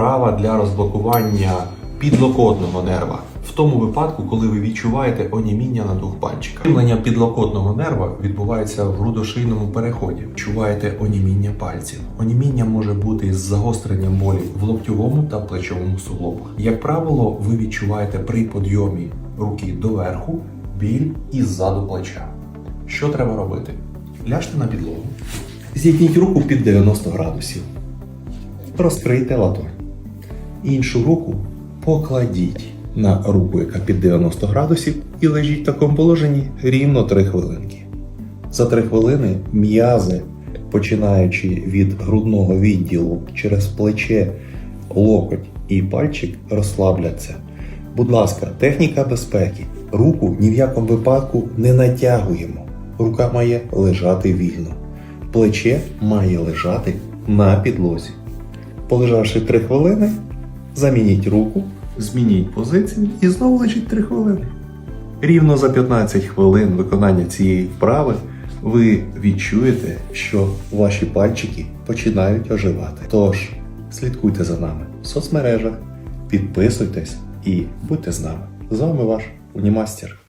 вправа для розблокування підлокотного нерва. В тому випадку, коли ви відчуваєте оніміння на двох пальчиках. Втримлення підлокотного нерва відбувається в грудошийному переході. Відчуваєте оніміння пальців. Оніміння може бути з загостренням болі в локтьовому та плечовому суглобах. Як правило, ви відчуваєте при підйомі руки доверху біль іззаду плеча. Що треба робити? Ляжте на підлогу, зігніть руку під 90 градусів. Розкрийте ладонь. Іншу руку покладіть на руку, яка під 90 градусів, і лежіть в такому положенні рівно 3 хвилинки. За 3 хвилини м'язи, починаючи від грудного відділу через плече, локоть і пальчик, розслабляться. Будь ласка, техніка безпеки. Руку ні в якому випадку не натягуємо. Рука має лежати вільно. Плече має лежати на підлозі. Полежавши 3 хвилини, замініть руку, змініть позицію і знову лежіть 3 хвилини. Рівно за 15 хвилин виконання цієї вправи ви відчуєте, що ваші пальчики починають оживати. Тож слідкуйте за нами в соцмережах, підписуйтесь і будьте з нами. З вами ваш Унімастер.